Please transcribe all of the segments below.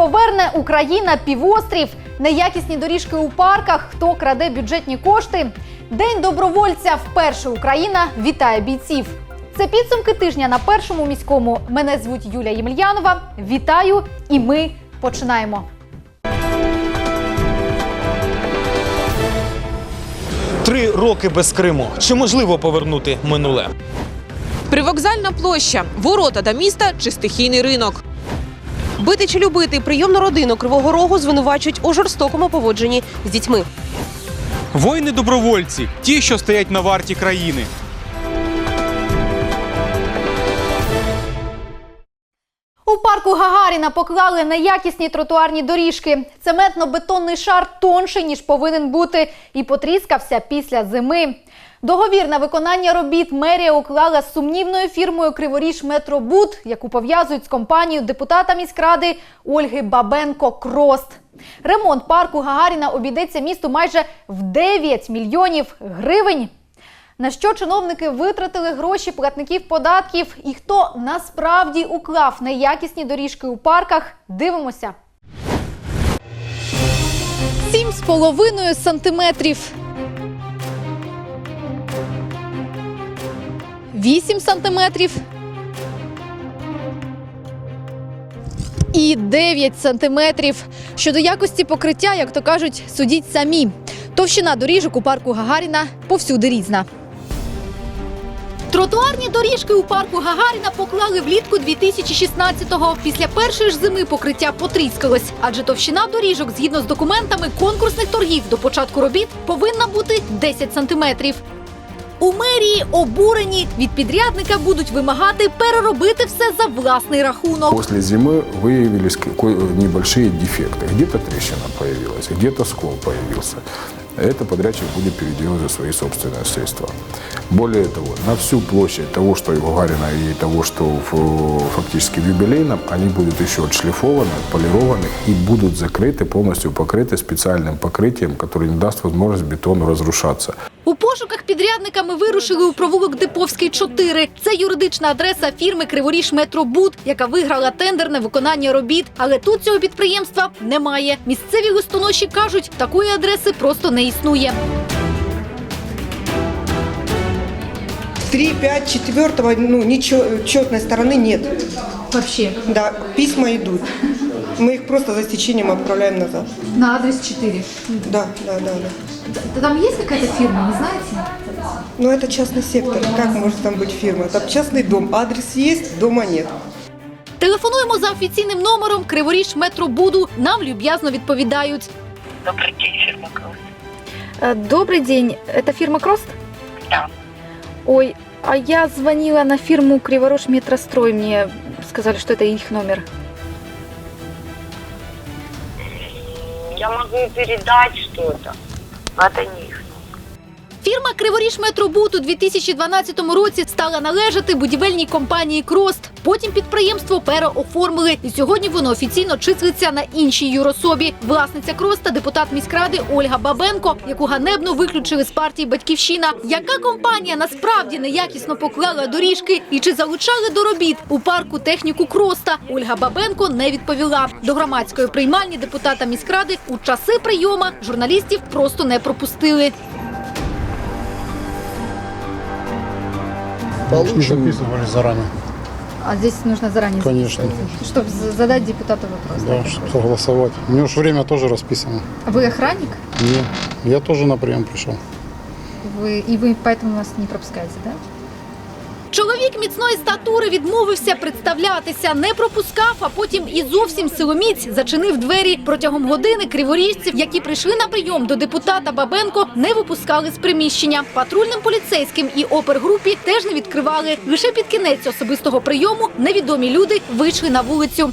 поверне Україна півострів? Неякісні доріжки у парках. Хто краде бюджетні кошти? День добровольця. Вперше Україна вітає бійців. Це підсумки тижня на першому міському. Мене звуть Юлія Ємельянова. Вітаю, і ми починаємо. Три роки без Криму. Чи можливо повернути минуле? Привокзальна площа, ворота до міста чи стихійний ринок. Бити чи любити прийомну родину Кривого Рогу звинувачують у жорстокому поводженні з дітьми. Воїни-добровольці, ті, що стоять на варті країни. У парку Гагаріна поклали неякісні тротуарні доріжки. Цементно-бетонний шар тонший, ніж повинен бути, і потріскався після зими. Договір на виконання робіт мерія уклала з сумнівною фірмою Криворіж Метробуд, яку пов'язують з компанією депутата міськради Ольги Бабенко Крост. Ремонт парку Гагаріна обійдеться місту майже в 9 мільйонів гривень. На що чиновники витратили гроші платників податків і хто насправді уклав неякісні доріжки у парках? Дивимося. Сім з половиною сантиметрів. Вісім сантиметрів. І 9 сантиметрів. Щодо якості покриття, як то кажуть, судіть самі. Товщина доріжок у парку Гагаріна повсюди різна. Тротуарні доріжки у парку Гагаріна поклали влітку 2016-го. Після першої ж зими покриття потріскалось, адже товщина доріжок, згідно з документами конкурсних торгів до початку робіт, повинна бути 10 сантиметрів. У мерії обурені від підрядника будуть вимагати переробити все за власний рахунок. После зимы выявились ко- небольшие дефекты. Где-то трещина появилась, где-то скол появился. Это подрядчик будет переделать за свои собственные средства. Более того, на всю площадь того, что и в Гагарина, и того, что в, фактически в юбилейном, они будут еще отшлифованы, отполированы и будут закрыты, полностью покрыты специальным покрытием, которое не даст возможность бетону разрушаться. У пошуках підрядника ми вирушили у провулок Диповський 4. Це юридична адреса фірми Криворіж Метробуд, яка виграла тендер на виконання робіт. Але тут цього підприємства немає. Місцеві листоноші кажуть, такої адреси просто не існує. 3, 5, 4, ну, ничего, четной стороны нет. Вообще Да, письма идут. Мы их просто за стечением отправляем назад. на адрес 4. Да, да, да, да. Там є якась фірма, не знаєте? Но это частный сектор. Как может там быть фирма? Там частный дом. Адрес есть, дома нет. Телефонуємо за офіційним номером Криворіж Метробуду. Нам люб'язно відповідають. Добрый день, фирма Кросс. Э, Добрый день, это фирма Крост? Да. Ой, а я звонила на фирму Криворож Метрострой, мне сказали, что это их номер. Я могу передать что-то, это не их. Фірма Криворіж Метробут у 2012 році стала належати будівельній компанії Крост. Потім підприємство переоформили, і сьогодні воно офіційно числиться на іншій юрособі. Власниця Кроста, депутат міськради Ольга Бабенко, яку ганебно виключили з партії Батьківщина. Яка компанія насправді неякісно поклала доріжки і чи залучали до робіт у парку техніку Кроста? Ольга Бабенко не відповіла. До громадської приймальні депутата міськради у часи прийома журналістів просто не пропустили. Не записывали заранее, А здесь нужно заранее конечно, чтобы задать депутату вопрос. да, чтобы согласовать. У меня уж время тоже расписано. Вы охранник? Не, я тоже на прием пришел. Вы, и вы поэтому нас не пропускаете, да? Чоловік міцної статури відмовився представлятися, не пропускав, а потім і зовсім силоміць зачинив двері. Протягом години криворіжців, які прийшли на прийом до депутата Бабенко, не випускали з приміщення. Патрульним поліцейським і опергрупі теж не відкривали. Лише під кінець особистого прийому невідомі люди вийшли на вулицю.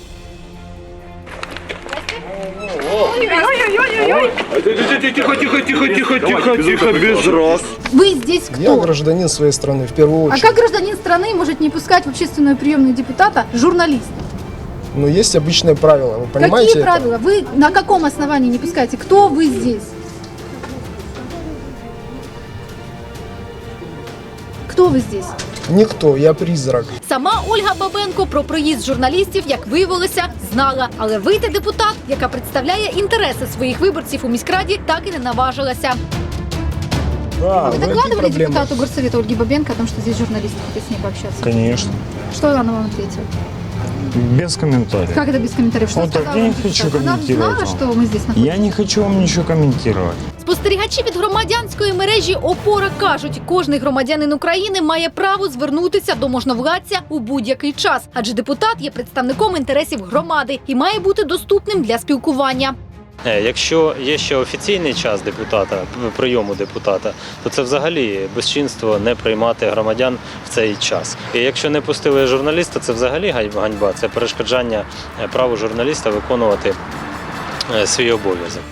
Тихо, тихо, тихо, тихо, тихо, тихо, без раз. Ви здесь Я хто? гражданин своей страны, в первую А очередь. как гражданин страны может не пускать в общественную приемную депутата журналист? Но есть обычные правила, вы понимаете Какие это? правила? Вы на каком основании не пускаете? Кто вы здесь? Кто вы здесь? Никто, я призрак. Сама Ольга Бабенко про приїзд журналістів, як виявилося, знала. Але вийти депутат, яка представляє інтереси своїх виборців у міськраді, так і не наважилася. Да, Вы в этом докладывали проблема. депутату горсовета Ольге Бабенко о том, что здесь журналисты хотят с ней пообщаться? Конечно. Что она вам ответила? Без комментариев. Как это без комментариев? Что Вот так, сказала я не вам хочу депутат? Она комментировать знала, вам. что мы здесь находимся? Я не хочу вам ничего комментировать. Спостерігачі від громадянської мережі ОПОРА кажуть, кожний громадянин України має право звернутися до можновладця у будь-який час, адже депутат є представником інтересів громади і має бути доступним для спілкування. Е, Якщо є ще офіційний час депутата, прийому депутата, то це взагалі безчинство не приймати громадян в цей час. І якщо не пустили журналіста, це взагалі ганьба, це перешкоджання е, праву журналіста виконувати е, свій обов'язок.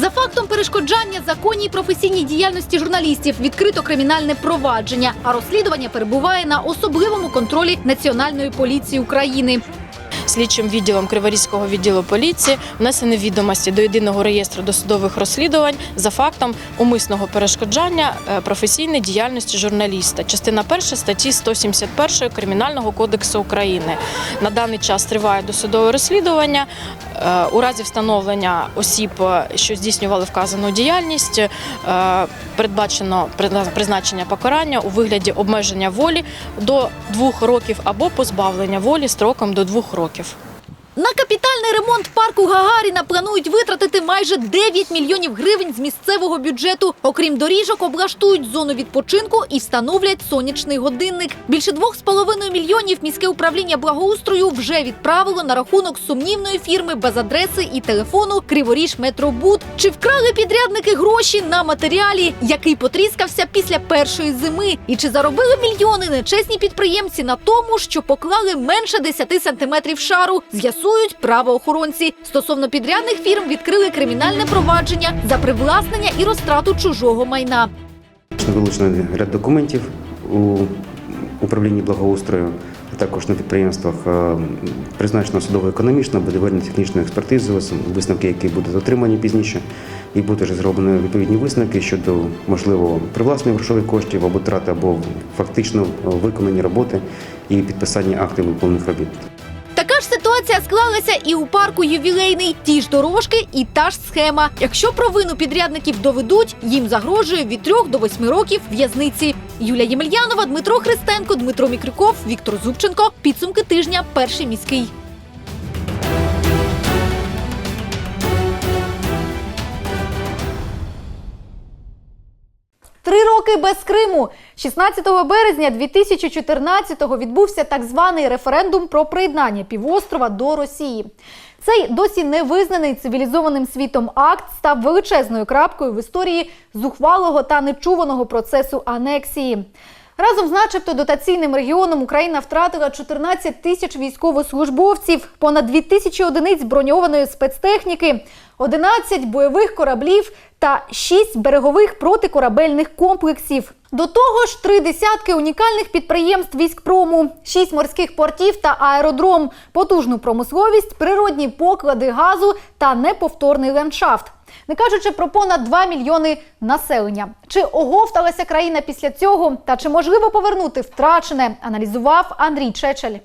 За фактом перешкоджання законній професійній діяльності журналістів відкрито кримінальне провадження, а розслідування перебуває на особливому контролі Національної поліції України. слідчим відділом Криворізького відділу поліції внесені відомості до єдиного реєстру досудових розслідувань за фактом умисного перешкоджання е, професійної діяльності журналіста. Частина 1 статті 171 Кримінального кодексу України. На даний час триває досудове розслідування. Е, У разі встановлення осіб, е, що здійснювали вказану діяльність, е, передбачено призна- призначення покарання у вигляді обмеження волі до двох років або позбавлення волі строком до двох років. На капітальний ремонт парку Гагаріна планують витратити майже 9 мільйонів гривень з місцевого бюджету. Окрім доріжок, облаштують зону відпочинку і встановлять сонячний годинник. Більше 2,5 мільйонів міське управління благоустрою вже відправило на рахунок сумнівної фірми без адреси і телефону Криворіж Метробуд. Чи вкрали підрядники гроші на матеріалі, який потріскався після першої зими? І чи заробили мільйони нечесні підприємці на тому, що поклали менше 10 сантиметрів шару? З'ясують правоохоронці. Стосовно підрядних фірм відкрили кримінальне провадження за привласнення і розтрату чужого майна. Вилучено ряд документів у управлінні благоустрою, а також на підприємствах е, призначено судово-економічну, будівельно технічну експертизу, висновки, які будуть отримані пізніше, і буде вже зроблено відповідні висновки щодо можливо привласнення грошових коштів або трати, або фактично виконані роботи і підписання актів виконаних робіт. Ж ситуація склалася і у парку ювілейний. Ті ж дорожки і та ж схема. Якщо провину підрядників доведуть, їм загрожує від 3 до 8 років в'язниці. Юлія Ємельянова, Дмитро Христенко, Дмитро Мікрюков, Віктор Зубченко. Підсумки тижня. Перший міський. Роки без Криму. 16 березня 2014-го відбувся так званий референдум про приєднання півострова до Росії. Цей досі не визнаний цивілізованим світом акт став величезною крапкою в історії зухвалого та нечуваного процесу анексії. Разом з начебто дотаційним регіоном Україна втратила 14 тисяч військовослужбовців, понад 2 тисячі одиниць броньованої спецтехніки, 11 бойових кораблів та 6 берегових протикорабельних комплексів. До того ж, три десятки унікальних підприємств військпрому, 6 морських портів та аеродром, потужну промисловість, природні поклади газу та неповторний ландшафт. Не кажучи про понад 2 мільйони населення. Чи оговталася країна після цього? Та чи можливо повернути втрачене? Аналізував Андрій Чечель.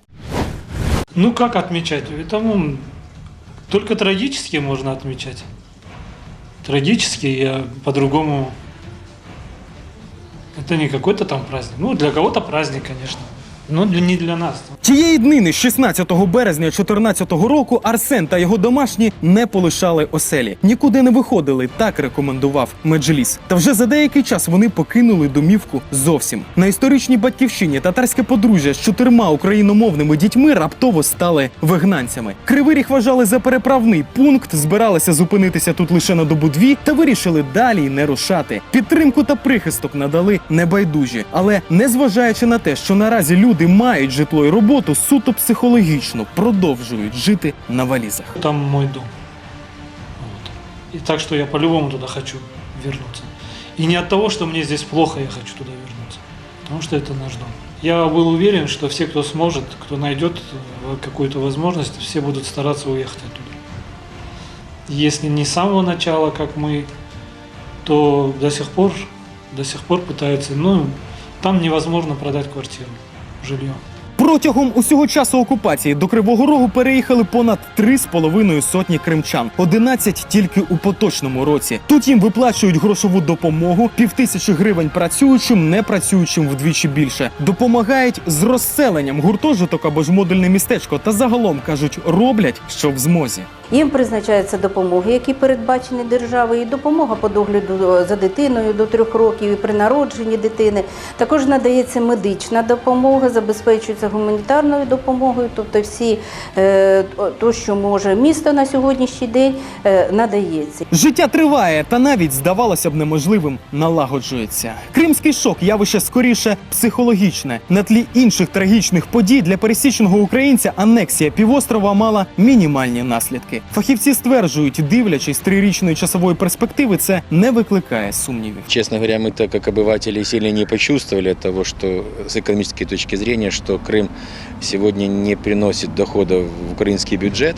Ну как отмечать? Это ну, только трагически можно отмечать. Трагически, я по-другому. Это не какой-то там праздник. Ну, для кого-то праздник, конечно. Для- не для нас. Тієї днини, 16 березня 2014 року, Арсен та його домашні не полишали оселі. Нікуди не виходили, так рекомендував Меджліс. Та вже за деякий час вони покинули домівку зовсім. На історичній батьківщині татарське подружжя з чотирма україномовними дітьми раптово стали вигнанцями. Кривий Ріг вважали за переправний пункт, збиралися зупинитися тут лише на добу дві та вирішили далі не рушати. Підтримку та прихисток надали небайдужі, але незважаючи на те, що наразі люди мають житло і роботу, суто психологічно продовжують жити на валізах. Там мой дом. Вот. И так что я по-любому туда хочу вернуться. И не от того, что мне здесь плохо, я хочу туда вернуться. Потому что это наш дом. Я был уверен, что все, кто сможет, кто найдет э, какую-то возможность, все будут стараться уехать оттуда. Если не с самого начала, как мы, то до сих пор, до сих пор пытаются, ну, там невозможно продать квартиру, Julien. Протягом усього часу окупації до Кривого Рогу переїхали понад три з половиною сотні кримчан, 11 тільки у поточному році. Тут їм виплачують грошову допомогу, півтисячі гривень працюючим, не працюючим вдвічі більше. Допомагають з розселенням гуртожиток або ж модульне містечко. Та загалом кажуть, роблять, що в змозі. Їм призначаються допомоги, які передбачені державою, і допомога по догляду за дитиною до трьох років і при народженні дитини. Також надається медична допомога, забезпечується гуманітарною допомогою, тобто всі е, то, що може місто на сьогоднішній день, е, надається. Життя триває, та навіть здавалося б неможливим налагоджується. Кримський шок явище скоріше психологічне. На тлі інших трагічних подій для пересічного українця анексія півострова мала мінімальні наслідки. Фахівці стверджують, дивлячись з трирічної часової перспективи, це не викликає сумнівів. Честно говоря, мы так как обыватели сильно не почувствовали того, что с экономической точки зрения, что Крым сегодня не приносит дохода в украинский бюджет.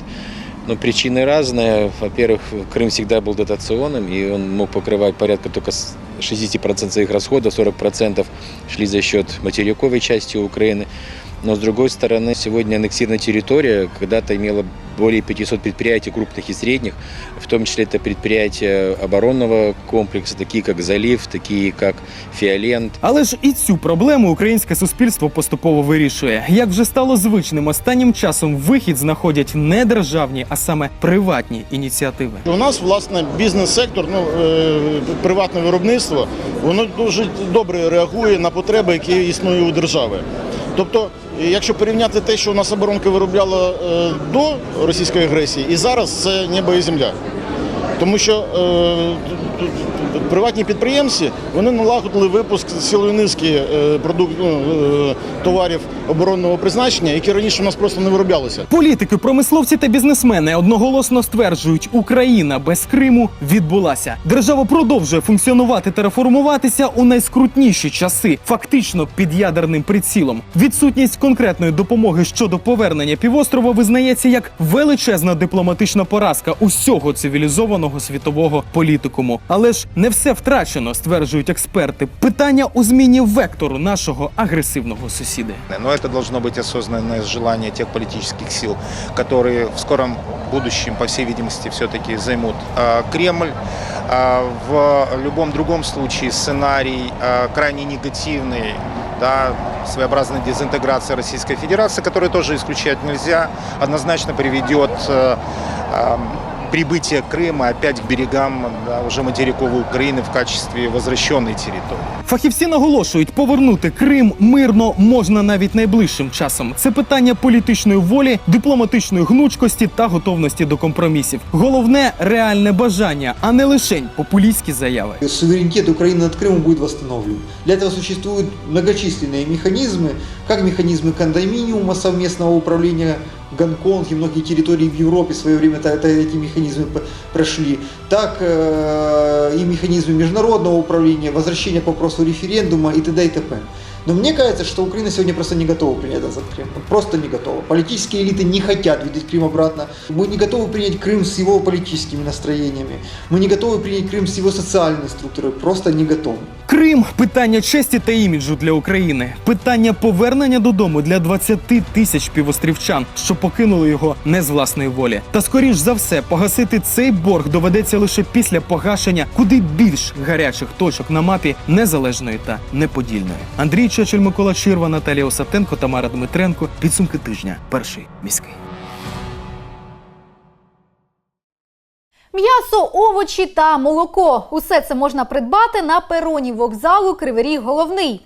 Но причины разные. Во-первых, Крым всегда был дотационным, и он мог покрывать порядка только с 60% своих расходов, 40% шли за счет материковой части Украины. Но с другой стороны, сегодня аннексированная территория когда-то имела более 500 предприятий крупных и средних, в том числе это предприятия оборонного комплекса, такие как «Залив», такие как «Фиолент». Але ж і цю проблему українське суспільство поступово вирішує. Як вже стало звичним, останнім часом вихід знаходять не державні, а саме приватні ініціативи. У нас, власне, бізнес-сектор, ну, е, приватне виробництво, воно дуже добре реагує на потреби, які існують у держави. Тобто, якщо порівняти те, що у нас оборонка виробляла е, до російської агресії, і зараз це небо і земля. Тому що е, приватні підприємці вони налагодили випуск цілої низки е, ну, е, товарів оборонного призначення, які раніше у нас просто не вироблялися. Політики, промисловці та бізнесмени одноголосно стверджують, Україна без Криму відбулася. Держава продовжує функціонувати та реформуватися у найскрутніші часи, фактично під ядерним прицілом. Відсутність конкретної допомоги щодо повернення півострова визнається як величезна дипломатична поразка усього цивілізованого світового політикуму. Але ж не все втрачено, стверджують експерти. Питання у зміні вектору нашого агресивного сусіда. Но это должно быть осознанное желание тех политических сил, которые в скором будущем, по всей видимости, все-таки займут а, Кремль. А, В любом другом случае сценарий а, крайне негативный, да, своеобразная дезинтеграция Российской Федерации, которую тоже исключать нельзя, однозначно приведет э, а, прибытие Крыма опять к берегам да, уже материковой Украины в качестве возвращенной территории. Фахівці наголошують, повернути Крим мирно можна навіть найближчим часом. Це питання політичної волі, дипломатичної гнучкості та готовності до компромісів. Головне реальне бажання, а не лишень популістські заяви. Суверенитет Украины над Крымом будет восстановлен. Для этого существуют многочисленные механизмы, как механизмы кондоминиума совместного управления Гонконг и многие территории в Европе в свое время та- та- эти механизмы п- прошли, так э, и механизмы международного управления, возвращения к вопросу референдума и т.д. и т.п. Но мне кажется, что Украина сегодня просто не готова принять этот Крым. Вот Просто не готова. Политические элиты не хотят видеть Крым обратно. Мы не готовы принять Крым с его политическими настроениями. Мы не готовы принять Крым с его социальной структурой. Просто не готовы. Крим питання честі та іміджу для України, питання повернення додому для 20 тисяч півострівчан, що покинули його не з власної волі. Та скоріш за все, погасити цей борг доведеться лише після погашення куди більш гарячих точок на мапі незалежної та неподільної. Андрій Чечель, Микола Чирва, Наталія Осатенко, Тамара Дмитренко. Підсумки тижня. Перший міський. М'ясо, овочі та молоко усе це можна придбати на пероні вокзалу Кривий Ріг Головний.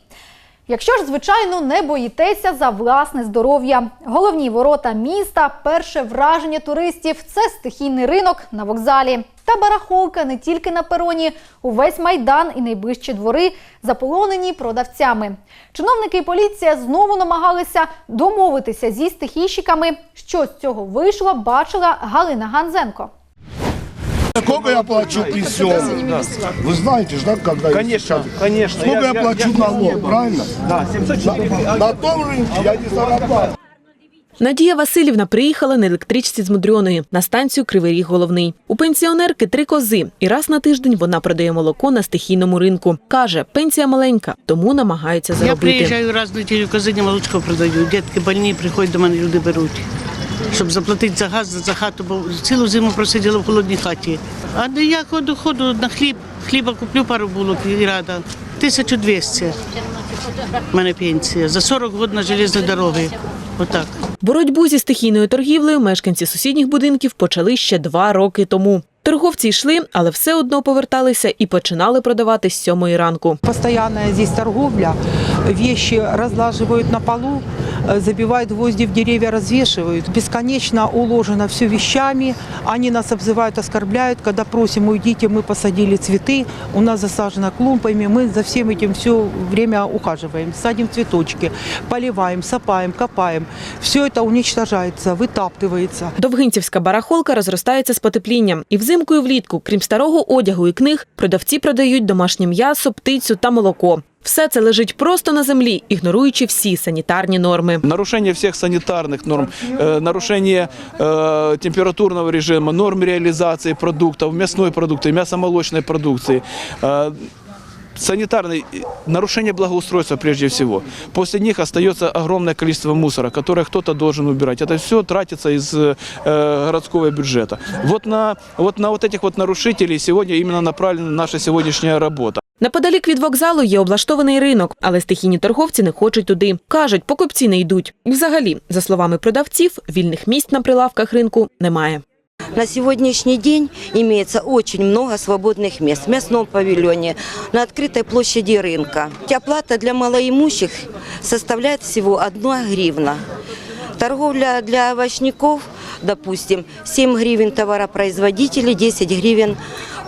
Якщо ж, звичайно, не боїтеся за власне здоров'я. Головні ворота міста, перше враження туристів це стихійний ринок на вокзалі. Та барахолка не тільки на пероні, увесь майдан і найближчі двори заполонені продавцями. Чиновники і поліція знову намагалися домовитися зі стихійщиками. Що з цього вийшло, бачила Галина Ганзенко. Сколько я плачу пенсион? Вы знаете же, да, когда... Конечно, конечно. Сколько я, плачу налог, правильно? Да, 704. На, на том рынке я не зарабатываю. Надія Васильівна приїхала на електричці з Мудрьоної на станцію Кривий Ріг Головний. У пенсіонерки три кози, і раз на тиждень вона продає молоко на стихійному ринку. Каже, пенсія маленька, тому намагається Я приїжджаю раз в неділю в Казині молочко продаю. Дітки больні, приходять до мене, люди беруть. Щоб заплатити за газ, за хату, бо цілу зиму просиділа в холодній хаті. А ніякого доходу на хліб. Хліба куплю пару булок і рада. 1200 в мене пенсія. За 40 років на железні дороги. Отак. Боротьбу зі стихійною торгівлею мешканці сусідніх будинків почали ще два роки тому. Торговці йшли, але все одно поверталися і починали продавати з сьомої ранку. Постоянна здесь торговля. Вещи розлажують на полу, забивают гвозди в деревья, развешивают. Бесконечно уложено все вещами. Они нас обзывают, оскорбляют. Когда просим, уйдите, мы посадили цветы. У нас засажено клумбами. Мы за всем этим все время ухаживаем. Садим цветочки, поливаем, сапаем, копаем. Все это уничтожается, вытаптывается. Довгинцівська барахолка розростається з потеплінням. І взимку, і влітку, крім старого одягу і книг, продавці продають домашнє м'ясо, птицю та молоко. Все це лежить просто на землі, ігноруючи всі санітарні норми. Нарушение всех санитарных норм, э, нарушение э, температурного режима, норм реализации продуктов, мясной продукции, мясомолочной продукции. э, Санитарные нарушение благоустройства прежде всего. После них остается огромное количество мусора, которое кто-то должен убирать. Это все тратится из э, городского бюджета. Вот на, вот на вот этих вот нарушителей сегодня именно направлена наша сегодняшняя работа. Неподалік від вокзалу є облаштований ринок, але стихійні торговці не хочуть туди. Кажуть, покупці не йдуть. І взагалі, за словами продавців, вільних місць на прилавках ринку немає. На сегодняшний день имеется очень много свободных мест в мясном павильоне, на открытой площади рынка. Оплата для малоимущих составляет всего 1 гривна. Торговля для овощников, допустим, 7 гривен товаропроизводители, 10 гривен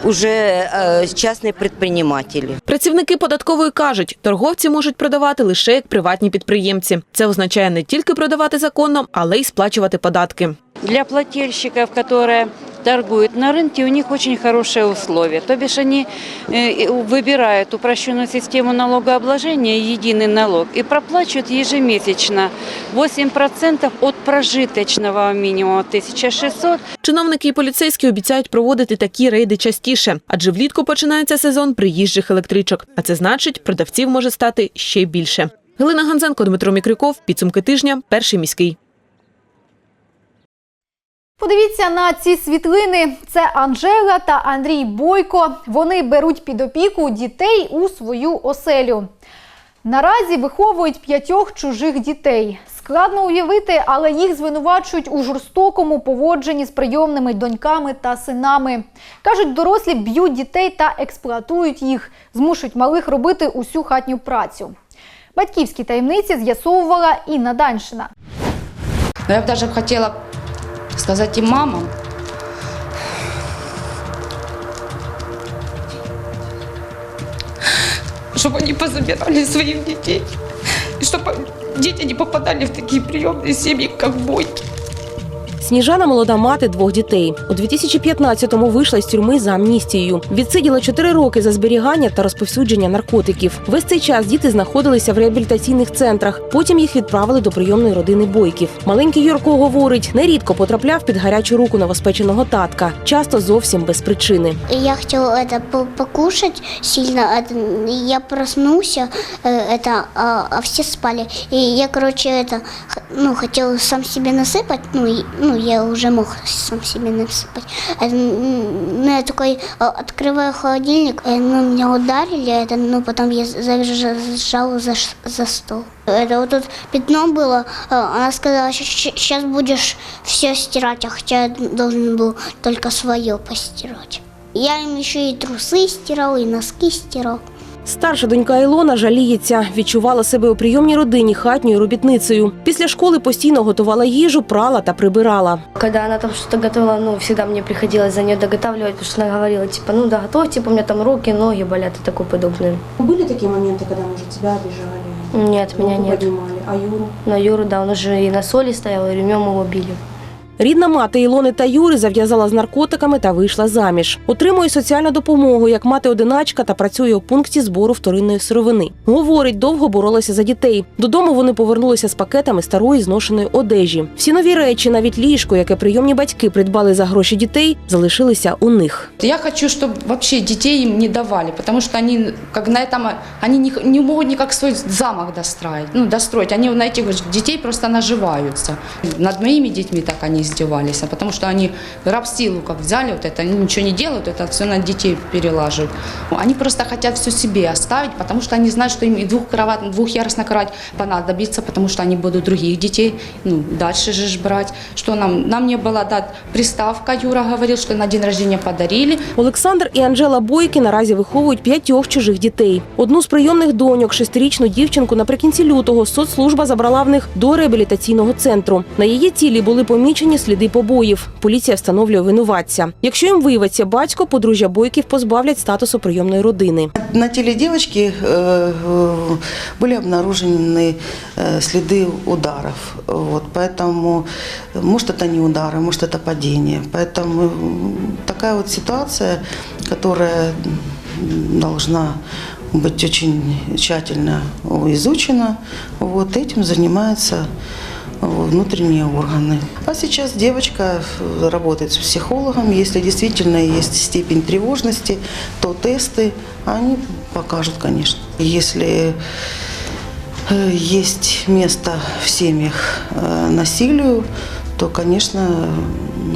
уже частні підприємці. Працівники податкової кажуть, торговці можуть продавати лише як приватні підприємці. Це означає не тільки продавати законно, але й сплачувати податки Для плательщиков, которые торгуют на рынке, у них очень хорошие условия. То бишь они э, выбирают упрощенную систему налогообложения, единый налог, и проплачивают ежемесячно 8% от прожиточного минимума 1600 Чиновники і поліцейські обіцяють проводити такі рейди частіше, адже влітку починається сезон приїжджих електричок. А це значить, продавців може стати ще більше. Галина Ганзенко, Дмитро Мікрюков. Підсумки тижня. Перший міський. Подивіться на ці світлини. Це Анжела та Андрій Бойко. Вони беруть під опіку дітей у свою оселю. Наразі виховують п'ятьох чужих дітей. Складно уявити, але їх звинувачують у жорстокому поводженні з прийомними доньками та синами. Кажуть, дорослі б'ють дітей та експлуатують їх, змушують малих робити усю хатню працю. Батьківські таємниці з'ясовувала Інна Даншина. Но я бы даже хотела сказать им мамам, чтобы они позабирали своих детей, и чтобы дети не попадали в такие приемные семьи, как бойки. Сніжана молода мати двох дітей. У 2015-му вийшла з тюрми за амністією. Відсиділа 4 роки за зберігання та розповсюдження наркотиків. Весь цей час діти знаходилися в реабілітаційних центрах. Потім їх відправили до прийомної родини бойків. Маленький Юрко говорить, нерідко потрапляв під гарячу руку новоспеченого татка, часто зовсім без причини. Я хотел это по- покушать сильно. это- Я проснулся, э, это, а, а все спали. И я, короче, это, х- ну, хотел сам себе насыпать. Ну, и- ну, я уже мог сам себе насыпать. Это, м, ну, я такой а, открываю холодильник, э, ну, меня ударили, это, ну, потом я зажал за, ш- за стол. Это вот тут пятно было, а, она сказала, сейчас будешь все стирать, а хотя я должен был только свое постирать. Я им еще и трусы стирал, и носки стирал. Старша донька Ілона жаліється, відчувала себе у прийомній родині хатньою робітницею. Після школи постійно готувала їжу, прала та прибирала. Когда она там что-то готовила, ну, всегда мне приходилось за нее доготавливать, потому что она говорила, типа, ну, да, готовь, типа, у меня там руки, ноги болят и такое подобное. Были такие моменты, когда, может, тебя обижали? Нет, меня руку нет. поднимали, а Юру? На Юру, да, он уже и на соли стоял, и ремнем его били. Рідна мати Ілони та Юри зав'язала з наркотиками та вийшла заміж. Отримує соціальну допомогу як мати одиначка та працює у пункті збору вторинної сировини. Говорить, довго боролася за дітей. Додому вони повернулися з пакетами старої зношеної одежі. Всі нові речі, навіть ліжко, яке прийомні батьки придбали за гроші дітей, залишилися у них. Я хочу, чтобы вообще детей им не давали, потому что они как на этом они не, не могут никак свой замок достроить, ну достроить. Они на этих детей просто наживаются. Над моими детьми так они издевались, а потому что они рабсилу как взяли вот это, они ничего не делают, это все на детей перелаживают. Они просто хотят все себе оставить, потому что они знают, что им и двухкроват, двухъярусная кровать понадобится, потому что они будут других детей, ну дальше же ж брать. Что нам нам не было дать приставка, Юра говорил, что на день рождения подарили. Олександр і Анжела Бойки наразі виховують п'ятьох чужих дітей. Одну з прийомних доньок, шестирічну дівчинку, наприкінці лютого соцслужба забрала в них до реабілітаційного центру. На її тілі були помічені сліди побоїв. Поліція встановлює винуватця. Якщо їм виявиться батько, подружжя Бойків позбавлять статусу прийомної родини. На теле девочки э, э, были обнаружены э, следы ударов. Вот, поэтому, э, может, это не удары, может, это падение. Поэтому м, такая вот ситуация, которая м, должна быть очень тщательно изучена, вот этим занимаются э, внутренние органы. А сейчас девочка э, работает с психологом. Если действительно есть степень тревожности, то тесты они покажут, конечно. Если э, есть место в семьях э, насилию, то, конечно,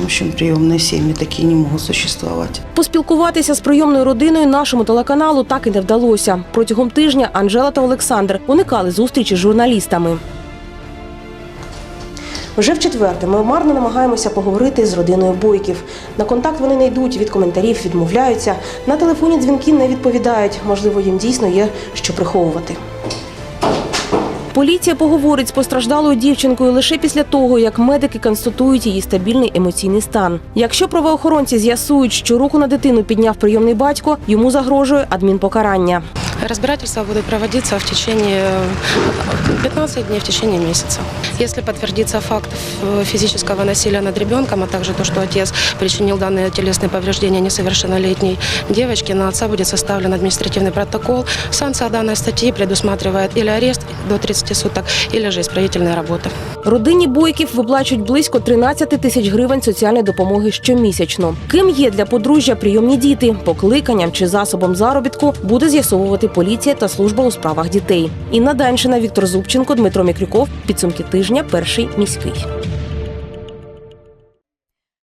в общем, приемные семьи такие не могут существовать. Поспілкуватися з прийомною родиною нашому телеканалу так і не вдалося. Протягом тижня Анжела та Олександр уникали зустрічі з журналістами. Вже в четверте ми марно намагаємося поговорити з родиною бойків. На контакт вони не йдуть, від коментарів відмовляються. На телефоні дзвінки не відповідають. Можливо, їм дійсно є що приховувати. Поліція поговорить з постраждалою дівчинкою лише після того, як медики констатують її стабільний емоційний стан. Якщо правоохоронці з'ясують, що руку на дитину підняв прийомний батько, йому загрожує адмінпокарання. Разбирательства будут проводиться в течение э, 15 дней, в течение месяца. Если подтвердится факт э, физического насилия над ребенком, а также то, что отец причинил данные телесные повреждения несовершеннолетней девочке, на отца будет составлен административный протокол. Санкция данной статьи предусматривает или арест до 30 суток, или же исправительные работы. Родині бойків виплачують близько 13 тисяч гривень соціальної допомоги щомісячно. Ким є для подружжя прийомні діти, покликанням чи засобом заробітку буде з'ясовувати поліція та служба у справах дітей. Інна Даншина, Віктор Зубченко, Дмитро Мікрюков. Підсумки тижня. Перший міський.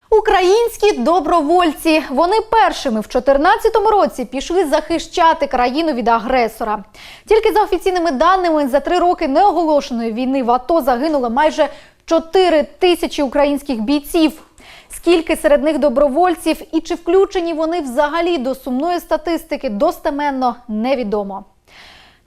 Українські добровольці. Вони першими в 2014 році пішли захищати країну від агресора. Тільки за офіційними даними, за три роки неоголошеної війни в АТО загинуло майже 4 тисячі українських бійців. Скільки серед них добровольців і чи включені вони взагалі до сумної статистики, достеменно невідомо.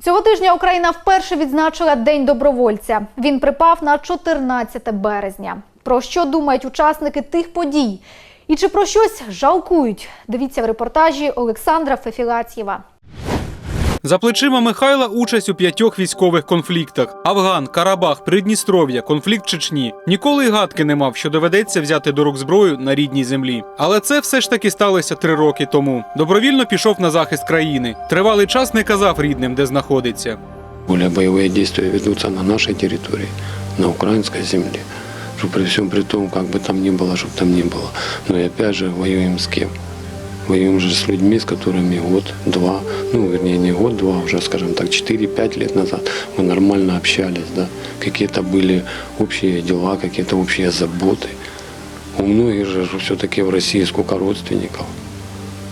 Цього тижня Україна вперше відзначила День добровольця. Він припав на 14 березня. Про що думають учасники тих подій? І чи про щось жалкують? Дивіться в репортажі Олександра Фефілатєва. За плечима Михайла участь у п'ятьох військових конфліктах: Афган, Карабах, Придністров'я, конфлікт Чечні. Ніколи й гадки не мав, що доведеться взяти до рук зброю на рідній землі. Але це все ж таки сталося три роки тому. Добровільно пішов на захист країни. Тривалий час не казав рідним, де знаходиться. Более боевые действия ведутся на нашей территории, на украинской земле. Что при всем при том, как бы там ни было, чтобы там ни было. Но и опять же воюем с кем? Воюем же с людьми, с которыми год-два, ну, вернее, не год-два, уже, скажем так, 4-5 лет назад мы нормально общались, да. Какие-то были общие дела, какие-то общие заботы. У многих же все-таки в России сколько родственников.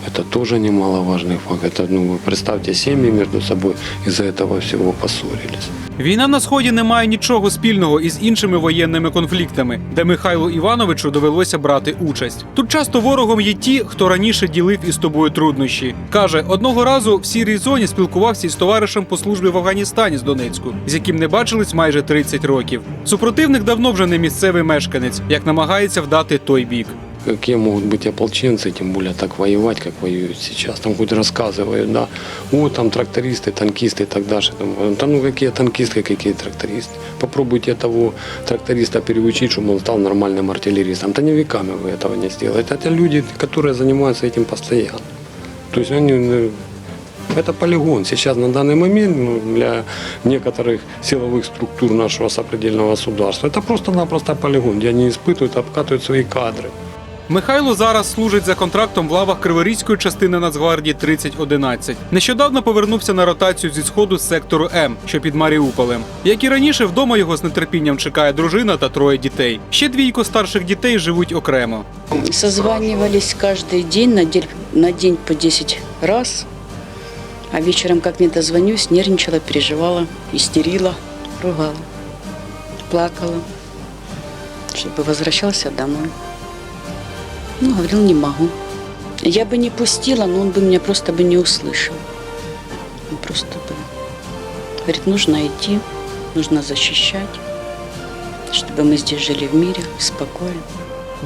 Это тоже немаловажный факт. Это, ну, вы представьте, семьи между собой из-за этого всего поссорились. Війна на сході не має нічого спільного із іншими воєнними конфліктами, де Михайлу Івановичу довелося брати участь. Тут часто ворогом є ті, хто раніше ділив із тобою труднощі. каже, одного разу в сірій зоні спілкувався із товаришем по службі в Афганістані з Донецьку, з яким не бачились майже 30 років. Супротивник давно вже не місцевий мешканець, як намагається вдати той бік. Какие могут быть ополченцы, тем более так воевать, как воюют сейчас. Там хоть рассказывают, да, о, там трактористы, танкисты и так дальше. Думаю, Да ну какие танкисты, какие трактористы. Попробуйте того тракториста переучить, чтобы он стал нормальным артиллеристом. Да не веками вы этого не сделаете. Это люди, которые занимаются этим постоянно. То есть они ну, это полигон. Сейчас на данный момент ну, для некоторых силовых структур нашего сопредельного государства это просто-напросто полигон, где они испытывают, обкатывают свои кадры. Михайло зараз служить за контрактом в лавах Криворізької частини Нацгвардії 3011. Нещодавно повернувся на ротацію зі сходу з сектору М, що під Маріуполем. Як і раніше, вдома його з нетерпінням чекає дружина та троє дітей. Ще двійко старших дітей живуть окремо. Созванивались каждый день, на день, на день по 10 раз. А вечером, как не дозвонюсь, нервничала, переживала, истерила, ругала, плакала, чтобы возвращался домой. Ну, говорил, не могу. Я бы не пустила, но он бы меня просто бы не услышал. Он просто бы... Говорит, нужно идти, нужно защищать, чтобы мы здесь жили в мире, спокойно.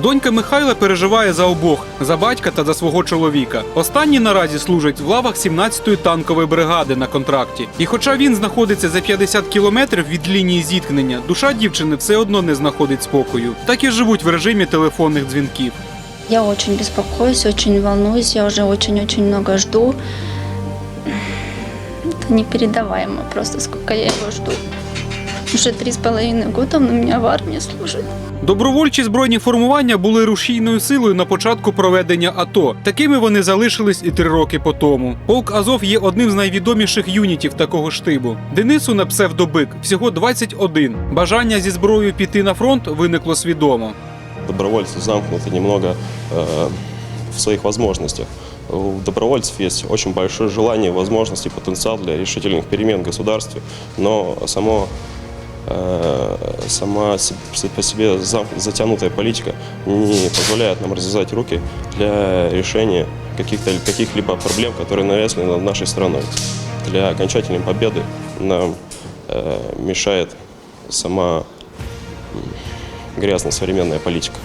Донька Михайла переживає за обох за батька та за свого чоловіка. Останній наразі служить в лавах 17-ї танкової бригади на контракті. І хоча він знаходиться за 50 кілометрів від лінії зіткнення, душа дівчини все одно не знаходить спокою. Так і живуть в режимі телефонних дзвінків. Я очень беспокоюсь, очень волнуюсь, я уже очень-очень много жду. Это непередаваемо просто, сколько я его жду. Уже три с половиной года у меня в армии служит. Добровольчі збройні формування були рушійною силою на початку проведення АТО. Такими вони залишились і три роки по тому. Полк Азов є одним з найвідоміших юнітів такого штибу. Денису на псевдобик всього 21. Бажання зі зброєю піти на фронт виникло свідомо. Добровольцы замкнуты немного э, в своих возможностях. У добровольцев есть очень большое желание, возможности, потенциал для решительных перемен в государстве, но само, э, сама по себе затянутая политика не позволяет нам развязать руки для решения каких-то, каких-либо проблем, которые навязаны над нашей страной. Для окончательной победы нам э, мешает сама м, грязная современная политика.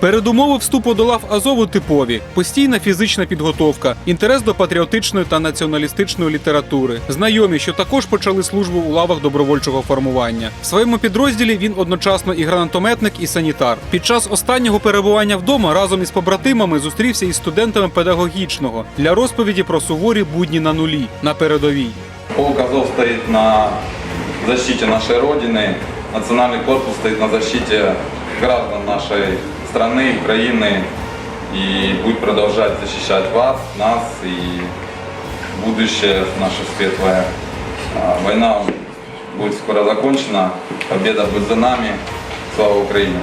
Передумови вступу до лав Азову типові: постійна фізична підготовка, інтерес до патріотичної та націоналістичної літератури, знайомі, що також почали службу у лавах добровольчого формування. В своєму підрозділі він одночасно і гранатометник, і санітар. Під час останнього перебування вдома разом із побратимами зустрівся із студентами педагогічного для розповіді про суворі будні на нулі на передовій. Полк Азов стоит на защите нашей Родины, национальный корпус стоит на защите граждан нашей страны, Украины и будет продолжать защищать вас, нас и будущее наше светлое. А, Война будет скоро закончена, победа будет за нами. Слава Украине!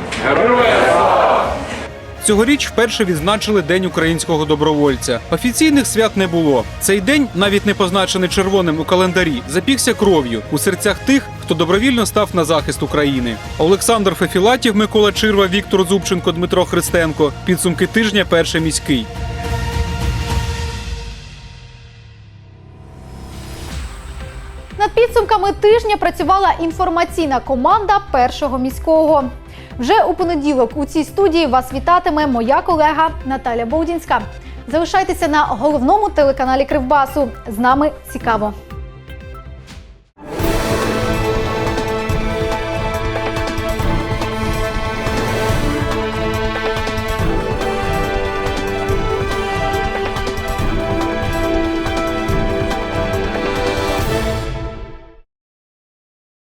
Цьогоріч вперше відзначили День українського добровольця. Офіційних свят не було. Цей день, навіть не позначений червоним у календарі, запікся кров'ю у серцях тих, хто добровільно став на захист України. Олександр Фефілатів, Микола Чирва, Віктор Зубченко, Дмитро Христенко. Підсумки тижня перший міський. Над підсумками тижня працювала інформаційна команда першого міського. Вже у понеділок у цій студії вас вітатиме моя колега Наталя Боудінська. Залишайтеся на головному телеканалі Кривбасу. З нами цікаво.